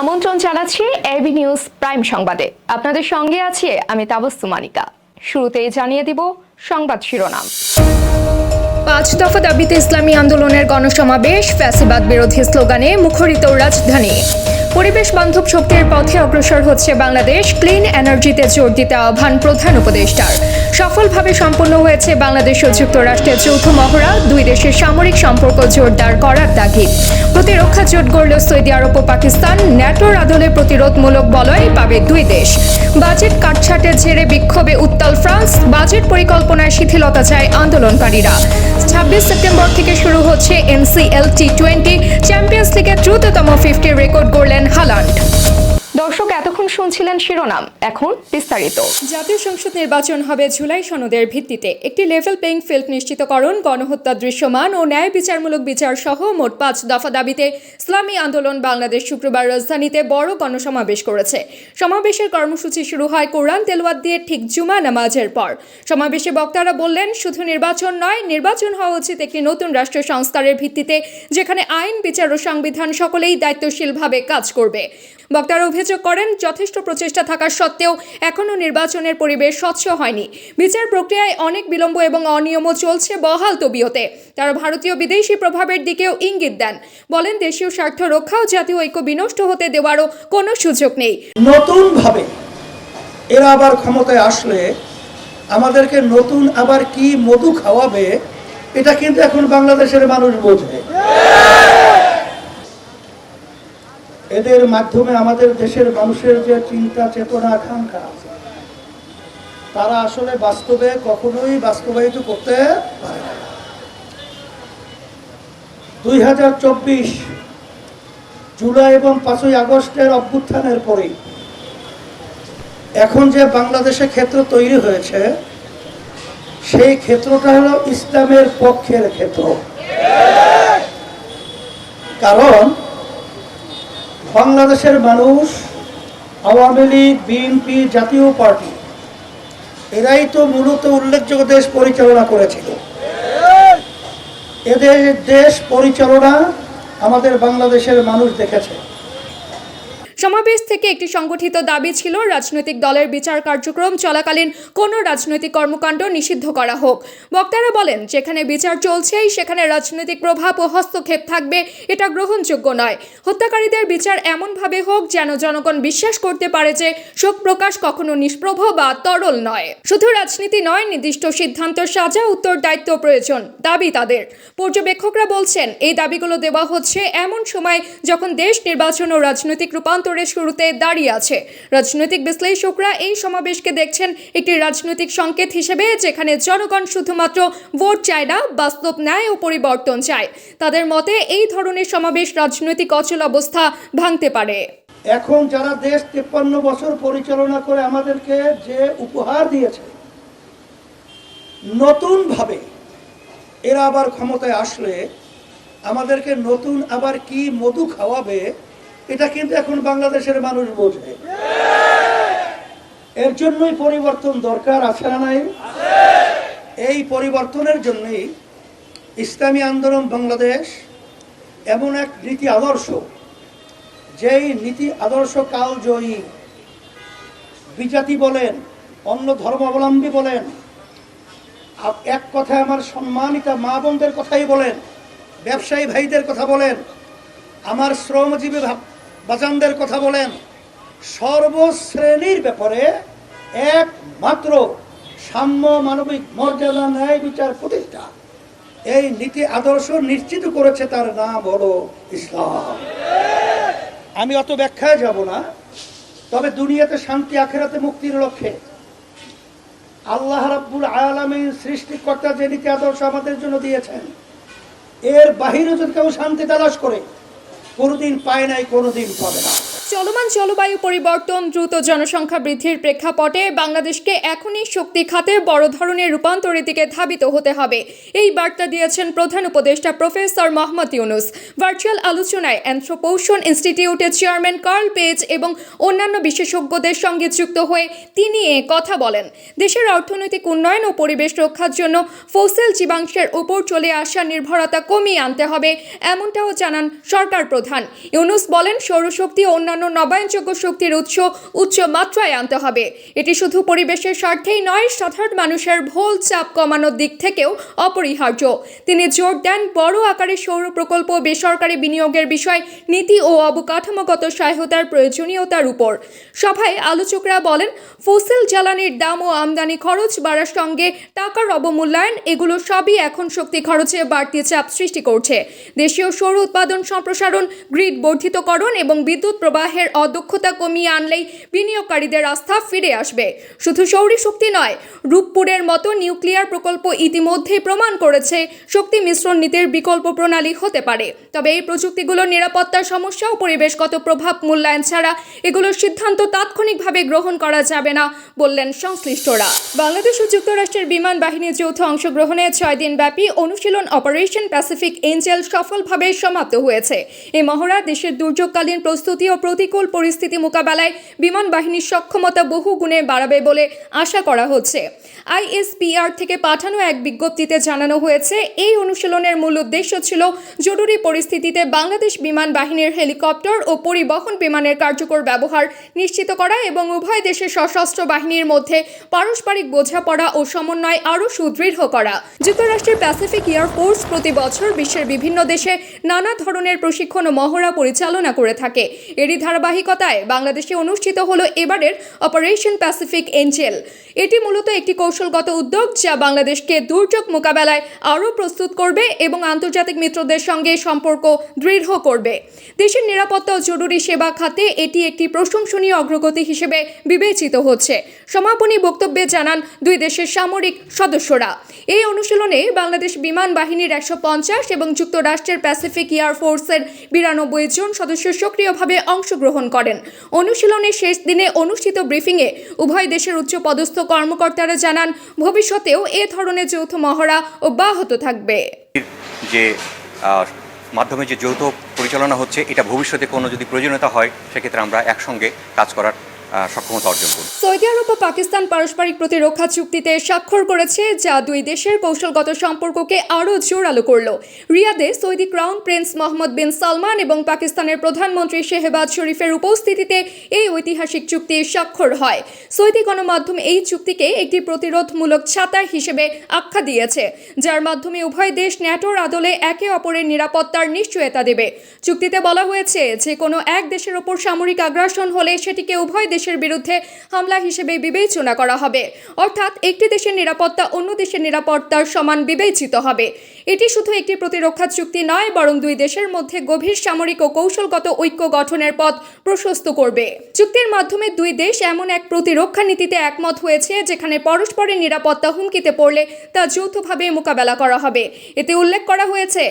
আমন্ত্রণ জানাচ্ছি AB news prime সংবাদে। আপনাদের সঙ্গে আছি আমি তাবস্তু মানিকা। শুরুতেই জানিয়ে দিব সংবাদ শিরোনাম। পাঁচ দফা দাবিতে ইসলামী আন্দোলনের গণসমাবেশ, ফ্যাসিবাদ বিরোধী স্লোগানে মুখরিত রাজধানী। পরিবেশ বান্ধব শক্তির পথে অগ্রসর হচ্ছে বাংলাদেশ। ক্লিন এনার্জিতে জোর দিতে আহ্বান প্রধান উপদেষ্টার। সফলভাবে সম্পন্ন হয়েছে বাংলাদেশ ও যুক্তরাষ্ট্রের যৌথ মহড়া, দুই দেশের সামরিক সম্পর্ক জোরদার করার তাগিদ প্রতিরক্ষা জোট গড়ল সৌদি আরব ও পাকিস্তান। ন্যাটোর আদলে প্রতিরোধমূলক বলয় পাবে দুই দেশ। বাজেট কাটছাটের ঝেড়ে বিক্ষোভে উত্তাল ফ্রান্স। বাজেট পরিকল্পনায় শিথিলতা চায় আন্দোলনকারীরা। ছাব্বিশ সেপ্টেম্বর থেকে শুরু হচ্ছে এনসিএল টি টোয়েন্টি লিগের দ্রুততম ফিফটি রেকর্ড গড়লেন হালান্ড। শুনছিলেন শিরোনাম, এখন বিস্তারিত। জাতীয় সংসদ নির্বাচন হবে জুলাই সনদের ভিত্তিতে। একটি লেভেল প্লেইং ফিল্ড নিশ্চিতকরণ, গণহত্যা দৃশ্যমান ও ন্যায় বিচারমূলক বিচার সহ মোট পাঁচ দফা দাবিতে ইসলামী আন্দোলন বাংলাদেশ শুক্রবার রাজধানীতে বড় গণসমাবেশ করেছে। সমাবেশের কর্মসূচি শুরু হয় কোরআন তেলওয়াত দিয়ে ঠিক জুমা নামাজের পর। সমাবেশে বক্তারা বললেন, শুধু নির্বাচন নয়, নির্বাচন হওয়া উচিত একটি নতুন রাষ্ট্র সংস্কারের ভিত্তিতে, যেখানে আইন, বিচার ও সংবিধান সকলেই দায়িত্বশীলভাবে কাজ করবে। বক্তারা অভিযোগ করেন, যথেষ্ট প্রচেষ্টা থাকা সত্ত্বেও এখনও নির্বাচনের পরিবেশ স্বচ্ছ হয়নি। বিচার প্রক্রিয়ায় অনেক বিলম্ব এবং অনিয়মও চলছে বহাল তবিয়তে। তারা ভারতীয় বিদেশি প্রভাবের দিকেও ইঙ্গিত দেন। বলেন, দেশীয় স্বার্থ রক্ষা ও জাতীয় ঐক্য বিনষ্ট হতে দেওয়ারও কোনো সুযোগ নেই। নতুনভাবে এরা আবার ক্ষমতায় আসলে আমাদেরকে নতুন আবার কি মধু খাওয়াবে, এটা কিন্তু এখন বাংলাদেশের মানুষ বোঝে। এদের মাধ্যমে আমাদের দেশের মানুষের যে চিন্তা চেতনা, আকাঙ্ক্ষা তারা আসলে বাস্তবে কখনোই বাস্তবায়িত করতে পারে না। দুই হাজার চব্বিশ জুলাই এবং পাঁচই আগস্টের অভ্যুত্থানের পরেই এখন যে বাংলাদেশে ক্ষেত্র তৈরি হয়েছে, সেই ক্ষেত্রটা হলো ইসলামের পক্ষের ক্ষেত্র। কারণ বাংলাদেশের মানুষ, আওয়ামী লীগ, বিএনপি জাতীয় পার্টি, এরাই তো মূলত উল্লেখযোগ্য দেশ পরিচালনা করেছিল। এদের দেশ পরিচালনা আমাদের বাংলাদেশের মানুষ দেখেছে। সমাবেশ থেকে একটি সংগঠিত দাবি ছিল, রাজনৈতিক দলের বিচার কার্যক্রম চলাকালীন কোনো রাজনৈতিক কর্মকাণ্ড নিষিদ্ধ করা হোক। বক্তারা বলেন, যেখানে বিচার চলছেই সেখানে রাজনৈতিক প্রভাব ও হস্তক্ষেপ থাকবে, এটা গ্রহণযোগ্য নয়। হত্যাকারীদের বিচার এমনভাবে হোক যেন জনগণ বিশ্বাস করতে পারে যে শোক প্রকাশ কখনো নিষ্প্রভ বা তরল নয়। শুধু রাজনীতি নয়, নির্দিষ্ট সিদ্ধান্ত সাজা, উত্তর দায়িত্ব প্রয়োজন, দাবি তাদের। পর্যবেক্ষকরা বলছেন, এই দাবিগুলো দেওয়া হচ্ছে এমন সময় যখন দেশ নির্বাচন ও রাজনৈতিক রূপান্তরের শুরুতে দাঁড়িয়ে আছে। রাজনৈতিক বিশ্লেষকরা এই সমাবেশকে দেখছেন একটি রাজনৈতিক সংকেত হিসেবে, যেখানে জনগণ শুধুমাত্র ভোট চায় না, বাস্তব ন্যায় ও পরিবর্তন চায়। তাদের মতে, এই ধরনের সমাবেশ রাজনৈতিক অচল অবস্থা ভাঙতে পারে। এখন যারা দেশ তেপ্পান্ন বছর পরিচালনা করে আমাদেরকে যে উপহার দিয়েছে নতুন ভাবে এরা আবার ক্ষমতায় আসলে আমাদেরকে নতুন আবার কি মধু খাওয়াবে এটা কিন্তু এখন বাংলাদেশের মানুষ বোঝে। এর জন্যই পরিবর্তন দরকার, আছে না নাই? এই পরিবর্তনের জন্যই ইসলামী আন্দোলন বাংলাদেশ এমন এক নীতি আদর্শ, যেই নীতি আদর্শ কালজয়ী বিজাতি বলেন, অন্য ধর্মাবলম্বী বলেন এক কথায় আমার সম্মানিতা মা বোনদের কথাই বলেন, ব্যবসায়ী ভাইদের কথা বলেন, আমার শ্রমজীবী বাজানদের কথা বলেন, সর্বশ্রেণীর ব্যাপারে একমাত্র সাম্য মানবিক মর্যাদা ন্যায় বিচার প্রতিষ্ঠা। এই নীতি আদর্শ নিশ্চিত করেছে তার নাম হলো ইসলাম। আমি অত ব্যাখ্যায় যাব না, তবে দুনিয়াতে শান্তি, আখেরাতে মুক্তির লক্ষ্যে। আল্লাহ রাব্বুল আলামিন সৃষ্টিকর্তা যে নীতি আদর্শ আমাদের জন্য দিয়েছেন, এর বাহিরে যদি কেউ শান্তি তালাশ করে কোনোদিন পায় নাই কোনোদিন পাবে না। চলমান জলবায়ু পরিবর্তন, দ্রুত জনসংখ্যা বৃদ্ধির প্রেক্ষাপটে বাংলাদেশকে এখনই শক্তি খাতে বড় ধরনের রূপান্তরের দিকে ধাবিত হতে হবে। এই বার্তা দিয়েছেন প্রধান উপদেষ্টা প্রফেসর মোহাম্মদ ইউনুস। ভার্চুয়াল আলোচনায় অ্যান্থ্রোপোশন ইনস্টিটিউটের চেয়ারম্যান কার্ল পেজ এবং অন্যান্য বিশেষজ্ঞদের সঙ্গে যুক্ত হয়ে তিনি এ কথা বলেন। দেশের অর্থনৈতিক উন্নয়ন ও পরিবেশ রক্ষার জন্য ফসিল জীবাংশের উপর চলে আসা নির্ভরতা কমিয়ে আনতে হবে, এমনটাও জানান সরকার প্রধান। ইউনুস বলেন সৌরশক্তি ও অন্যান্য অন্যান্য নবায়নযোগ্য শক্তির উৎস উচ্চ মাত্রায় আনতে হবে। এটি শুধু পরিবেশের স্বার্থেই নয়, সাধারণ মানুষের ভোল চাপ কমানোর দিক থেকেও অপরিহার্য। তিনি জোর দেন বড় আকারে সৌর প্রকল্প, বেসরকারি বিনিয়োগের বিষয়, নীতি ও অবকাঠামোগত সহায়তার প্রয়োজনীয়তার উপর। সভায় আলোচকরা বলেন, ফসিল জ্বালানির দাম ও আমদানি খরচ বাড়ার সঙ্গে টাকার অবমূল্যায়ন, এগুলো সবই এখন শক্তি খরচে বাড়তি চাপ সৃষ্টি করছে। দেশীয় সৌর উৎপাদন সম্প্রসারণ গ্রিড বর্ধিতকরণ এবং বিদ্যুৎ প্রবাহের অদক্ষতা কমিয়ে আনলেই বিনিয়োগকারীদের আস্থা ফিরে আসবে। শুধু সৌর শক্তি নয়, রূপপুরের মতো নিউক্লিয়ার প্রকল্প ইতিমধ্যেই প্রমাণ করেছে শক্তি মিশ্রণ নীতির বিকল্প প্রণালী হতে পারে। তবে এই প্রযুক্তিগুলোর নিরাপত্তার সমস্যা ও পরিবেশগত প্রভাব মূল্যায়ন ছাড়া এগুলোর সিদ্ধান্ত তাৎক্ষণিকভাবে গ্রহণ করা যাবে না বললেন সংশ্লিষ্টরা। বাংলাদেশ ও যুক্তরাষ্ট্রের বিমান বাহিনীর যৌথ অংশগ্রহণে ছয় দিনব্যাপী অনুশীলন অপারেশন প্যাসিফিক এঞ্জেল সফলভাবে সমাপ্ত হয়েছে। এই মহড়া দেশের দুর্যোগকালীন প্রস্তুতি ও প্রতিকূল পরিস্থিতি মোকাবেলায় বিমান বাহিনীর সক্ষমতা বহু গুণে বাড়াবে বলে আশা করা হচ্ছে। আইএসপিআর থেকে পাঠানো এক বিজ্ঞপ্তিতে জানানো হয়েছে, এই অনুশীলনের মূল উদ্দেশ্য ছিল জরুরি পরিস্থিতিতে বাংলাদেশ বিমান বাহিনীর হেলিকপ্টার ও পরিবহন বিমানের কার্যকর ব্যবহার নিশ্চিত করা এবং উভয় দেশের সশস্ত্র বাহিনীর মধ্যে পারস্পরিক বোঝাপড়া ও সমন্বয় আরও সুদৃঢ় করা। যুক্তরাষ্ট্রের প্যাসিফিক এয়ারফোর্স প্রতি বছর বিশ্বের বিভিন্ন দেশে নানা ধরনের প্রশিক্ষণ ও মহড়া পরিচালনা করে থাকে। এরই ধারাবাহিকতায় বাংলাদেশে অনুষ্ঠিত হলো এবারের অপারেশন প্যাসিফিক এঞ্জেল এটি মূলত একটি কৌশলগত উদ্যোগ যা বাংলাদেশকে দুর্যোগ মোকাবেলায় আরও প্রস্তুত করবে এবং আন্তর্জাতিক মিত্রদের সঙ্গে সম্পর্ক দৃঢ় করবে। দেশের নিরাপত্তা ও জরুরি সেবা খাতে এটি একটি প্রশংসনীয় অগ্রগতি হিসেবে বিবেচিত হচ্ছে। সমাপনী বক্তব্যে জানান দুই দেশের সামরিক সদস্যরা। এই অনুশীলনে বাংলাদেশ বিমান বাহিনীর একশো পঞ্চাশ এবং যুক্তরাষ্ট্রের প্যাসিফিক এয়ারফোর্সের বিরানব্বই জন সদস্য সক্রিয়ভাবে অংশগ্রহণ করেন। অনুশীলনের শেষ দিনে অনুষ্ঠিত ব্রিফিংয়ে উভয় দেশের উচ্চপদস্থ কর্মকর্তারা জানান, ভবিষ্যতেও এ ধরনের যৌথ মহড়া অব্যাহত থাকবে। যে মাধ্যমে যে যৌথ পরিচালনা হচ্ছে, এটা ভবিষ্যতে কোনো যদি প্রয়োজনীয়তা হয়, সেক্ষেত্রে আমরা একসঙ্গে কাজ করার সক্ষমতা অর্জন করব সৌদি আরব ও পাকিস্তান পারস্পরিক প্রতিরক্ষা চুক্তিতে স্বাক্ষর করেছে, যা দুই দেশের কৌশলগত সম্পর্ককে আরও জোরালো করল। রিয়াদে Saudi crown prince Mohammed bin Salman এবং পাকিস্তানের প্রধানমন্ত্রী শেহবাজ শরীফের উপস্থিতিতে এই ঐতিহাসিক চুক্তি স্বাক্ষর হয়। সৌদি গণমাধ্যম এই চুক্তিকে একটি প্রতিরোধমূলক ছাতা হিসেবে আখ্যা দিয়েছে, যার মাধ্যমে উভয় দেশ ন্যাটোর আদলে একে অপরের নিরাপত্তার নিশ্চয়তা দেবে। চুক্তিতে বলা হয়েছে, যে কোনো এক দেশের ওপর সামরিক আগ্রাসন হলে সেটিকে উভয় দেশের বিরুদ্ধে হামলা হিসেবে বিবেচনা করা হবে। অর্থাৎ একটি দেশের নিরাপত্তা অন্য দেশের নিরাপত্তার সমান বিবেচিত হবে। এটি শুধু একটি প্রতিরক্ষা চুক্তি নয়, বরং দুই দেশের মধ্যে গভীর সামরিক ও কৌশলগত ঐক্য গঠনের পথ প্রশস্ত করবে। চুক্তির মাধ্যমে দুই দেশ এমন এক প্রতিরক্ষা নীতিতে একমত হয়েছে, যেখানে পরস্পরের নিরাপত্তা হুমকিতে পড়লে তা যৌথভাবে মোকাবেলা করা হবে। এতে উল্লেখ করা হয়েছে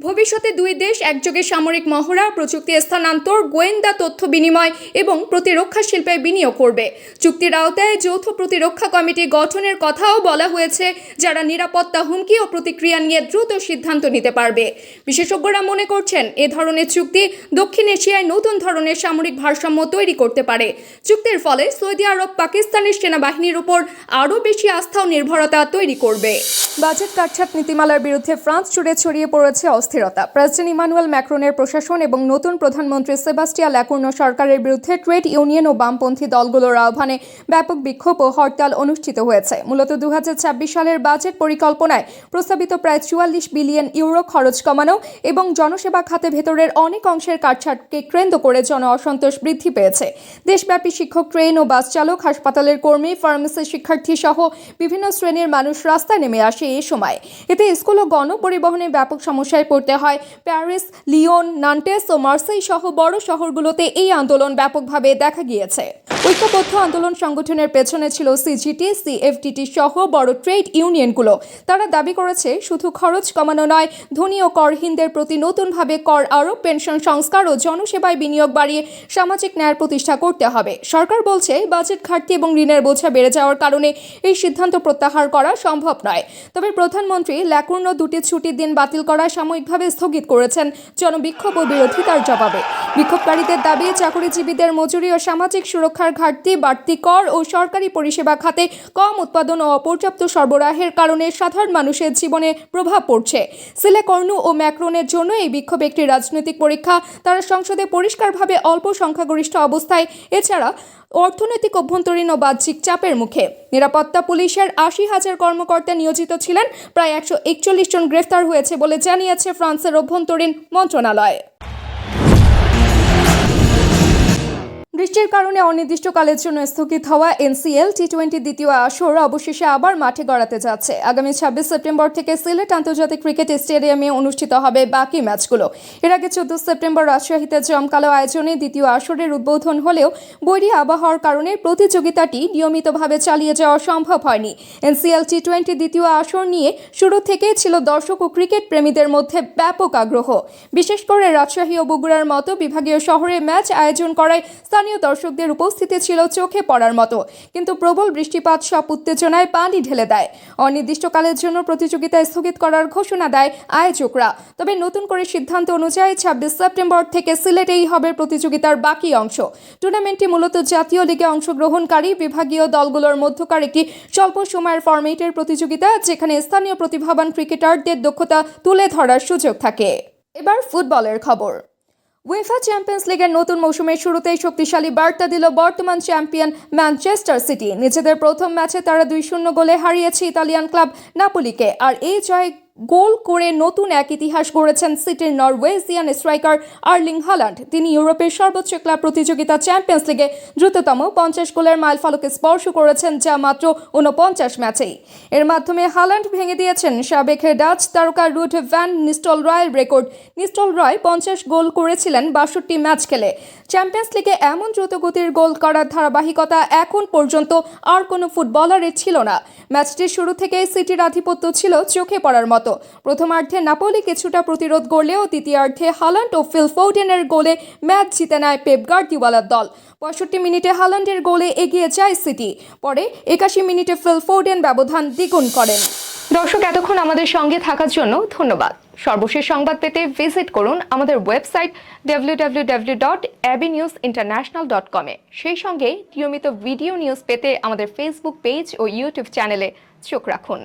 ভবিষ্যতে দুই দেশ একযোগে সামরিক মহড়া, প্রযুক্তি স্থানান্তর, গোয়েন্দা তথ্য বিনিময় এবং প্রতিরক্ষা শিল্পে বিনিয়োগ করবে। চুক্তির আওতায় যৌথ প্রতিরক্ষা কমিটি গঠনের কথাও বলা হয়েছে, যারা নিরাপত্তা হুমকি ও প্রতিক্রিয়া নিয়ে দ্রুত সিদ্ধান্ত নিতে পারবে। বিশেষজ্ঞরা মনে করছেন, এ ধরনের চুক্তি দক্ষিণ এশিয়ায় নতুন ধরনের সামরিক ভারসাম্য তৈরি করতে পারে। চুক্তির ফলে সৌদি আরব, পাকিস্তানের সেনাবাহিনীর উপর আরও বেশি আস্থা ও নির্ভরতা তৈরি করবে। বাজেট কাটছাট নীতিমালার বিরুদ্ধে ফ্রান্স জুড়ে ছড়িয়ে পড়েছে অস্থিরতা। প্রেসিডেন্ট ইমানুয়েল ম্যাক্রনের প্রশাসন এবং নতুন প্রধানমন্ত্রী সেবাস্টিয়া ল্যাকুর্ন সরকারের বিরুদ্ধে ট্রেড ইউনিয়ন ও বামপন্থী দলগুলোর আহ্বানে ব্যাপক বিক্ষোভ ও হরতাল অনুষ্ঠিত হয়েছে। মূলত দু হাজার ছাব্বিশ সালের বাজেট পরিকল্পনায় প্রস্তাবিত প্রায় চুয়াল্লিশ বিলিয়ন ইউরো খরচ কমানো এবং জনসেবা খাতে ভেতরের অনেক অংশের কাটছাটকে কেন্দ্র করে জন অসন্তোষ বৃদ্ধি পেয়েছে। দেশব্যাপী শিক্ষক ট্রেন ও বাস চালক, হাসপাতালের কর্মী, ফার্মেসি শিক্ষার্থী সহ বিভিন্ন শ্রেণির মানুষ রাস্তায় নেমে আসে। এ সময়। এতে স্কুল ও গণপরিবহনে ব্যাপক সমস্যায় পড়তে হয়। প্যারিস, লিওন, নান্টেস ও মার্সেই সহ বড় শহরগুলোতে এই আন্দোলন ব্যাপকভাবে দেখা গিয়েছে। ঐক্যবদ্ধ আন্দোলন সংগঠনের পেছনে ছিল সিজিটি সিএফটিটি সহ বড় ট্রেড ইউনিয়নগুলো। তারা দাবি করেছে, শুধু খরচ কমানো নয়, ধনী ও করহীনদের প্রতি নতুনভাবে কর আরোপ, পেনশন সংস্কার ও জনসেবায় বিনিয়োগ বাড়িয়ে সামাজিক ন্যায় প্রতিষ্ঠা করতে হবে। সরকার বলছে, বাজেট ঘাটতি এবং ঋণের বোঝা বেড়ে যাওয়ার কারণে এই সিদ্ধান্ত প্রত্যাহার করা সম্ভব নয়। তবে প্রধানমন্ত্রী ল্যাকুর্ণ দুটি ছুটির দিন বাতিল করা সাময়িকভাবে স্থগিত করেছেন জনবিক্ষোভ ও বিরোধিতার জবাবে। বিক্ষোভকারীদের দাবি, চাকরিজীবীদের মজুরি ও সামাজিক সুরক্ষার ঘাটতি, বাড়তি কর ও সরকারি পরিষেবা খাতে কম উৎপাদন ও অপর্যাপ্ত সরবরাহের কারণে সাধারণ মানুষের জীবনে প্রভাব পড়ছে। সিলে কর্নু ও ম্যাক্রনের জন্য এই বিক্ষোভ একটি রাজনৈতিক পরীক্ষা। তারা সংসদে পরিষ্কারভাবে অল্প সংখ্যাগরিষ্ঠ অবস্থায়। এছাড়া অর্থনৈতিক অভ্যন্তরীণ ও বাহ্যিক চাপের মুখে। নিরাপত্তা পুলিশের আশি হাজার কর্মকর্তা নিয়োজিত ছিলেন। প্রায় একশো একচল্লিশ জন গ্রেফতার হয়েছে বলে জানিয়েছে ফ্রান্সের অভ্যন্তরীণ মন্ত্রণালয়। বৃষ্টির কারণে অনির্দিষ্টকালের জন্য স্থগিত হওয়া এনসিএল টি টোয়েন্টি দ্বিতীয় আসর অবশেষে আবার মাঠে গড়াতে যাচ্ছে। আগামী ছাব্বিশ সেপ্টেম্বর থেকে সিলেট আন্তর্জাতিক ক্রিকেট স্টেডিয়ামে অনুষ্ঠিত হবে বাকি ম্যাচগুলো। এর আগে চোদ্দ সেপ্টেম্বর রাজশাহীতে জমকালো আয়োজনে দ্বিতীয় আসরের উদ্বোধন হলেও বৈরী আবহাওয়ার কারণে প্রতিযোগিতাটি নিয়মিতভাবে চালিয়ে যাওয়া সম্ভব হয়নি। এনসিএল টি টোয়েন্টি দ্বিতীয় আসর নিয়ে শুরু থেকেই ছিল দর্শক ও ক্রিকেট প্রেমীদের মধ্যে ব্যাপক আগ্রহ। বিশেষ করে রাজশাহী ও বগুড়ার মতো বিভাগীয় শহরে ম্যাচ আয়োজন করায় স্থানীয় দর্শকদের উপস্থিতি ছিল চোখে পড়ার মতো। কিন্তু প্রবল বৃষ্টিপাত সব উত্তেজনায় পানি ঢেলে দেয়। অনির্দিষ্টকালের জন্য প্রতিযোগিতা স্থগিত করার ঘোষণা দেয় আয়োজকরা। তবে নতুন করে সিদ্ধান্ত অনুযায়ী ছাব্বিশ সেপ্টেম্বর থেকে সিলেটেই হবে প্রতিযোগিতার বাকি অংশ। টুর্নামেন্টটি মূলত জাতীয় লিগে অংশগ্রহণকারী বিভাগীয় দলগুলোর মধ্যকার একটি স্বল্প সময়ের ফরম্যাটের প্রতিযোগিতা, যেখানে স্থানীয় প্রতিভাবান ক্রিকেটারদের দক্ষতা তুলে ধরার সুযোগ থাকে। এবার ফুটবলের খবর। উয়েফা চ্যাম্পিয়ন্স লিগের নতুন মৌসুমের শুরুতেই শক্তিশালী বার্তা দিল বর্তমান চ্যাম্পিয়ন ম্যানচেস্টার সিটি। নিজেদের প্রথম ম্যাচে তারা দুই শূন্য গোলে হারিয়েছে ইতালিয়ান ক্লাব নাপোলিকে। আর এই জয় গোল করে নতুন এক ইতিহাস গড়েছেন সিটির নরওয়েজিয়ান স্ট্রাইকার আর্লিং হালান্ড। তিনি ইউরোপের সর্বোচ্চ ক্লাব প্রতিযোগিতা চ্যাম্পিয়ন্স লিগে দ্রুততম পঞ্চাশ গোলের মাইলফলকে স্পর্শ করেছেন যা মাত্র ঊনপঞ্চাশ ম্যাচেই। এর মাধ্যমে হালান্ড ভেঙে দিয়েছেন সাবেক ডাচ তারকা রুট ভ্যান নিস্টল রয়ের রেকর্ড। নিস্টল রয় পঞ্চাশ গোল করেছিলেন বাষট্টি ম্যাচ খেলে। চ্যাম্পিয়ন্স লিগে এমন দ্রুতগতির গোল করার ধারাবাহিকতা এখন পর্যন্ত আর কোনো ফুটবলারের ছিল না। ম্যাচটির শুরু থেকেই সিটির আধিপত্য ছিল চোখে পড়ার মতো। প্রথমার্ধে নাপোলি কিছুটা প্রতিরোধ গড়লেও দ্বিতীয়ার্ধে হালান্ড ও ফিল ফোর্ডেনের গোলে ম্যাচ জিতে নেয় পেপ গার্দিওয়ালার দল। পঁয়ষট্টি মিনিটে হালান্ডের গোলে এগিয়ে যায় সিটি। পরে একাশি মিনিটে ফিল ফোর্ডেন ব্যবধান দ্বিগুণ করেন। দর্শক, এতক্ষণ আমাদের সঙ্গে থাকার জন্য ধন্যবাদ। সর্বশেষ সংবাদ পেতে ভিজিট করুন আমাদের website W dot news international dot সেই সঙ্গে নিয়মিত ভিডিও নিউজ পেতে আমাদের ফেসবুক পেজ ও ইউটিউব চ্যানেলে চোখ রাখুন।